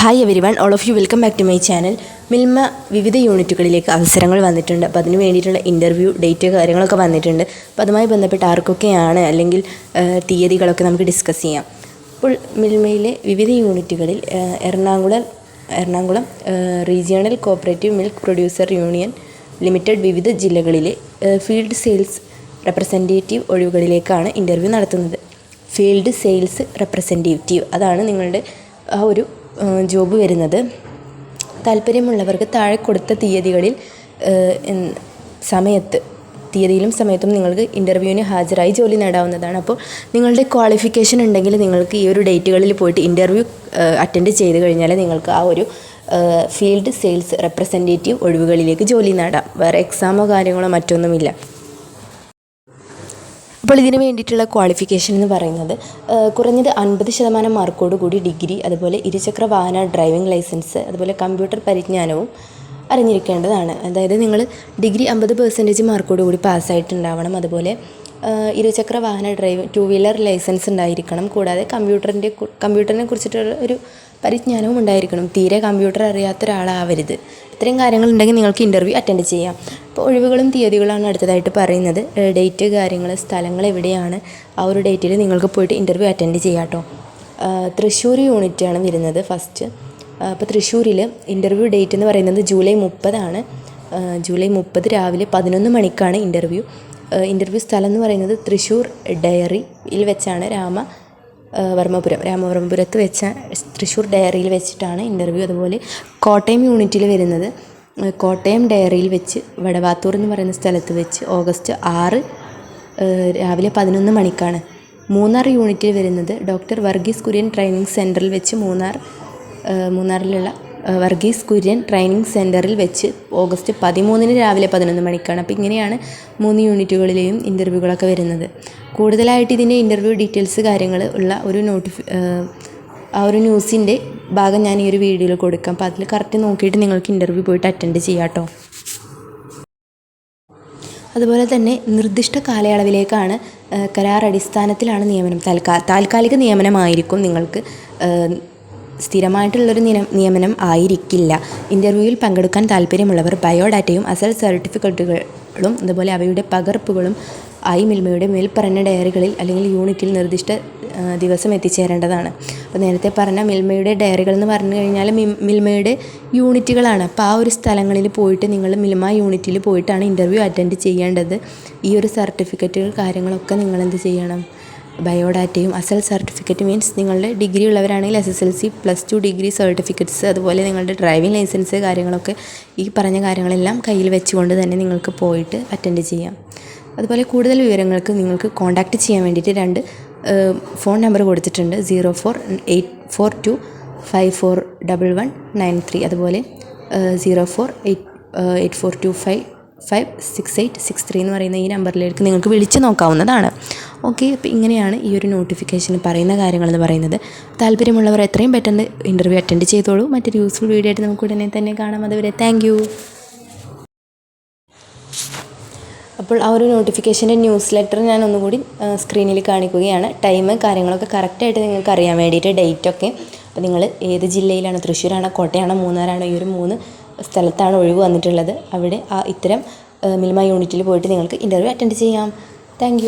Hi everyone all of you welcome back to my channel Milma വിവിധ യൂണിറ്റുകളിലേക്ക് അവസരങ്ങൾ വന്നിട്ടുണ്ട്. അപ്പോൾ അതിന് വേണ്ടിയിട്ടുള്ള ഇന്റർവ്യൂ ഡേറ്റ് കാര്യങ്ങളൊക്കെ വന്നിട്ടുണ്ട്. അപ്പോൾ അതുമായി ബന്ധപ്പെട്ട് ആർക്കൊക്കെയാണ് അല്ലെങ്കിൽ തീയതികളൊക്കെ നമുക്ക് ഡിസ്കസ് ചെയ്യാം. അപ്പോൾ മിൽമയിലെ വിവിധ യൂണിറ്റുകളിൽ Ernakulam Ernakulam regional cooperative milk producer union limited വിവിധ ജില്ലകളിലെ ഫീൽഡ് സെയിൽസ് റെപ്രസെന്റേറ്റീവ് ഒഴിവുകളിലേക്കാണ് ഇന്റർവ്യൂ നടത്തുന്നത്. ഫീൽഡ് സെയിൽസ് റെപ്രസെന്റേറ്റീവ് അതാണ് നിങ്ങളുടെ ആ ഒരു ജോബ് വരുന്നത്. താല്പര്യമുള്ളവർക്ക് താഴെ കൊടുത്ത തീയതികളിൽ സമയത്ത് തീയതിയിലും സമയത്തും നിങ്ങൾക്ക് ഇന്റർവ്യൂവിന് ഹാജരായി ജോലി നേടാവുന്നതാണ്. അപ്പോൾ നിങ്ങളുടെ ക്വാളിഫിക്കേഷൻ ഉണ്ടെങ്കിൽ നിങ്ങൾക്ക് ഈ ഒരു ഡേറ്റുകളിൽ പോയിട്ട് ഇന്റർവ്യൂ അറ്റൻഡ് ചെയ്ത് കഴിഞ്ഞാൽ നിങ്ങൾക്ക് ആ ഒരു ഫീൽഡ് സെയിൽസ് റെപ്രസെന്റേറ്റീവ് ഒഴിവുകളിലേക്ക് ജോലി നേടാം. വേറെ എക്സാമോ കാര്യങ്ങളോ മറ്റൊന്നുമില്ല. അപ്പോൾ ഇതിന് വേണ്ടിയിട്ടുള്ള ക്വാളിഫിക്കേഷൻ എന്ന് പറയുന്നത് കുറഞ്ഞത് അൻപത് ശതമാനം മാർക്കോട് കൂടി ഡിഗ്രി അതുപോലെ ഇരുചക്ര വാഹന ഡ്രൈവിംഗ് ലൈസൻസ് അതുപോലെ കമ്പ്യൂട്ടർ പരിജ്ഞാനവും അറിഞ്ഞിരിക്കേണ്ടതാണ്. അതായത് നിങ്ങൾ ഡിഗ്രി അമ്പത് പെർസെന്റേജ് മാർക്കോട് കൂടി പാസ്സായിട്ടുണ്ടാവണം അതുപോലെ ഇരുചക്ര വാഹന ഡ്രൈവ് ടു വീലർ ലൈസൻസ് ഉണ്ടായിരിക്കണം. കൂടാതെ കമ്പ്യൂട്ടറിന്റെ കമ്പ്യൂട്ടറിനെ കുറിച്ചിട്ടുള്ള ഒരു പരിജ്ഞാനവും ഉണ്ടായിരിക്കണം. തീരെ കമ്പ്യൂട്ടർ അറിയാത്ത ഒരാളാവരുത്. ഇത്രയും കാര്യങ്ങളുണ്ടെങ്കിൽ നിങ്ങൾക്ക് ഇന്റർവ്യൂ അറ്റൻഡ് ചെയ്യാം. അപ്പോൾ ഒഴിവുകളും തീയതികളാണ് അടുത്തതായിട്ട് പറയുന്നത്. ഡേറ്റ് കാര്യങ്ങൾ സ്ഥലങ്ങൾ എവിടെയാണ്? ആ ഒരു ഡേറ്റിൽ നിങ്ങൾക്ക് പോയിട്ട് ഇന്റർവ്യൂ അറ്റൻഡ് ചെയ്യാം കേട്ടോ തൃശ്ശൂർ യൂണിറ്റാണ് വരുന്നത് ഫസ്റ്റ് അപ്പോൾ തൃശ്ശൂരിൽ ഇന്റർവ്യൂ ഡേറ്റ് എന്ന് പറയുന്നത് ജൂലൈ മുപ്പതാണ്. ജൂലൈ മുപ്പത് രാവിലെ പതിനൊന്ന് മണിക്കാണ് ഇന്റർവ്യൂ ഇന്റർവ്യൂ സ്ഥലം എന്ന് പറയുന്നത് തൃശ്ശൂർ ഡയറിയിൽ വെച്ചാണ് രാമ വർമ്മപുരം. രാമവർമ്മപുരത്ത് വെച്ച തൃശ്ശൂർ ഡയറിയിൽ വെച്ചിട്ടാണ് ഇന്റർവ്യൂ അതുപോലെ കോട്ടയം യൂണിറ്റിൽ വരുന്നത്. കോട്ടയം ഡയറിയിൽ വെച്ച് വടവാത്തൂർ എന്ന് പറയുന്ന സ്ഥലത്ത് വെച്ച് ഓഗസ്റ്റ് ആറ് രാവിലെ പതിനൊന്ന് മണിക്കാണ്. മൂന്നാർ യൂണിറ്റിൽ വരുന്നത് ഡോക്ടർ വർഗീസ് കുര്യൻ ട്രെയിനിങ് സെന്ററിൽ വെച്ച് മൂന്നാർ മൂന്നാറിലുള്ള വർഗീസ് കുര്യൻ ട്രെയിനിങ് സെന്ററിൽ വെച്ച് ഓഗസ്റ്റ് പതിമൂന്നിന് രാവിലെ പതിനൊന്ന് മണിക്കാണ്. അപ്പോൾ ഇങ്ങനെയാണ് മൂന്ന് യൂണിറ്റുകളിലെയും ഇന്റർവ്യൂകളൊക്കെ വരുന്നത്. കൂടുതലായിട്ട് ഇതിന്റെ ഇന്റർവ്യൂ ഡീറ്റെയിൽസ് കാര്യങ്ങൾ ഉള്ള ഒരു നോട്ടിഫി ആ ഒരു ന്യൂസിന്റെ ഭാഗം ഞാൻ ഈ ഒരു വീഡിയോയിൽ കൊടുക്കാം. അപ്പോൾ അതിൽ കറക്റ്റ് നോക്കിയിട്ട് നിങ്ങൾക്ക് ഇന്റർവ്യൂ പോയിട്ട് അറ്റൻഡ് ചെയ്യാം കേട്ടോ. അതുപോലെ തന്നെ നിർദ്ദിഷ്ട കാലയളവിലേക്കാണ് കരാർ അടിസ്ഥാനത്തിലാണ് നിയമനം. താൽക്കാ താൽക്കാലിക നിയമനമായിരിക്കും നിങ്ങൾക്ക് സ്ഥിരമായിട്ടുള്ളൊരു നിയ നിയമനം ആയിരിക്കില്ല. ഇന്റർവ്യൂവിൽ പങ്കെടുക്കാൻ താല്പര്യമുള്ളവർ ബയോഡാറ്റയും അസൽ സർട്ടിഫിക്കറ്റുകളും അതുപോലെ അവയുടെ പകർപ്പുകളും ആയി മിൽമയുടെ മേൽപ്പറഞ്ഞ ഡയറികളിൽ അല്ലെങ്കിൽ യൂണിറ്റിൽ നിർദ്ദിഷ്ട ദിവസം എത്തിച്ചേരേണ്ടതാണ്. അപ്പോൾ നേരത്തെ പറഞ്ഞ മിൽമയുടെ ഡയറികൾ എന്ന് പറഞ്ഞു കഴിഞ്ഞാൽ മിൽമയുടെ യൂണിറ്റുകളാണ്. അപ്പോൾ ആ ഒരു സ്ഥലങ്ങളിൽ പോയിട്ട് നിങ്ങൾ മിൽമ യൂണിറ്റിൽ പോയിട്ടാണ് ഇന്റർവ്യൂ അറ്റൻഡ് ചെയ്യേണ്ടത്. ഈ ഒരു സർട്ടിഫിക്കറ്റുകൾ കാര്യങ്ങളൊക്കെ നിങ്ങൾ എന്ത് ചെയ്യണം? ബയോഡാറ്റയും അസൽ സർട്ടിഫിക്കറ്റ് മീൻസ് നിങ്ങളുടെ ഡിഗ്രി ഉള്ളവരാണെങ്കിൽ S S L C plus two degree certificates അതുപോലെ നിങ്ങളുടെ ഡ്രൈവിംഗ് ലൈസൻസ് കാര്യങ്ങളൊക്കെ ഈ പറഞ്ഞ കാര്യങ്ങളെല്ലാം കയ്യിൽ വെച്ചുകൊണ്ട് തന്നെ നിങ്ങൾക്ക് പോയിട്ട് അറ്റൻഡ് ചെയ്യാം. അതുപോലെ കൂടുതൽ വിവരങ്ങൾക്ക് നിങ്ങൾക്ക് കോൺടാക്റ്റ് ചെയ്യാൻ വേണ്ടിയിട്ട് രണ്ട് ഫോൺ നമ്പർ കൊടുത്തിട്ടുണ്ട്. Zero four eight four two five four double one nine three അതുപോലെ zero four eight eight four two five five six eight six three എന്ന് പറയുന്ന ഈ നമ്പറിലേക്ക് നിങ്ങൾക്ക് വിളിച്ച് നോക്കാവുന്നതാണ്. ഓക്കെ അപ്പോൾ ഇങ്ങനെയാണ് ഈ ഒരു നോട്ടിഫിക്കേഷൻ പറയുന്ന കാര്യങ്ങളെന്ന് പറയുന്നത്. താല്പര്യമുള്ളവർ എത്രയും പെട്ടെന്ന് ഇന്റർവ്യൂ അറ്റൻഡ് ചെയ്തോളൂ. മറ്റൊരു യൂസ്ഫുൾ വീഡിയോ ആയിട്ട് നമുക്ക് ഉടനെ തന്നെ കാണാം. അതുവരെ താങ്ക് അപ്പോൾ ആ ഒരു നോട്ടിഫിക്കേഷന്റെ ന്യൂസ് ലെറ്റർ ഞാൻ ഒന്നുകൂടി സ്ക്രീനിൽ കാണിക്കുകയാണ്. ടൈം കാര്യങ്ങളൊക്കെ കറക്റ്റായിട്ട് നിങ്ങൾക്ക് അറിയാൻ വേണ്ടിയിട്ട് ഡേറ്റ് ഒക്കെ. അപ്പോൾ നിങ്ങൾ ഏത് ജില്ലയിലാണ്? തൃശ്ശൂരാണോ? കോട്ടയാണോ? മൂന്നാറാണോ? ഈ ഒരു മൂന്ന് സ്ഥലത്താണ് ഒഴിവ് വന്നിട്ടുള്ളത്. അവിടെ ആ ഇത്തരം മിൽമ യൂണിറ്റിൽ പോയിട്ട് നിങ്ങൾക്ക് ഇന്റർവ്യൂ അറ്റൻഡ് ചെയ്യാം. താങ്ക്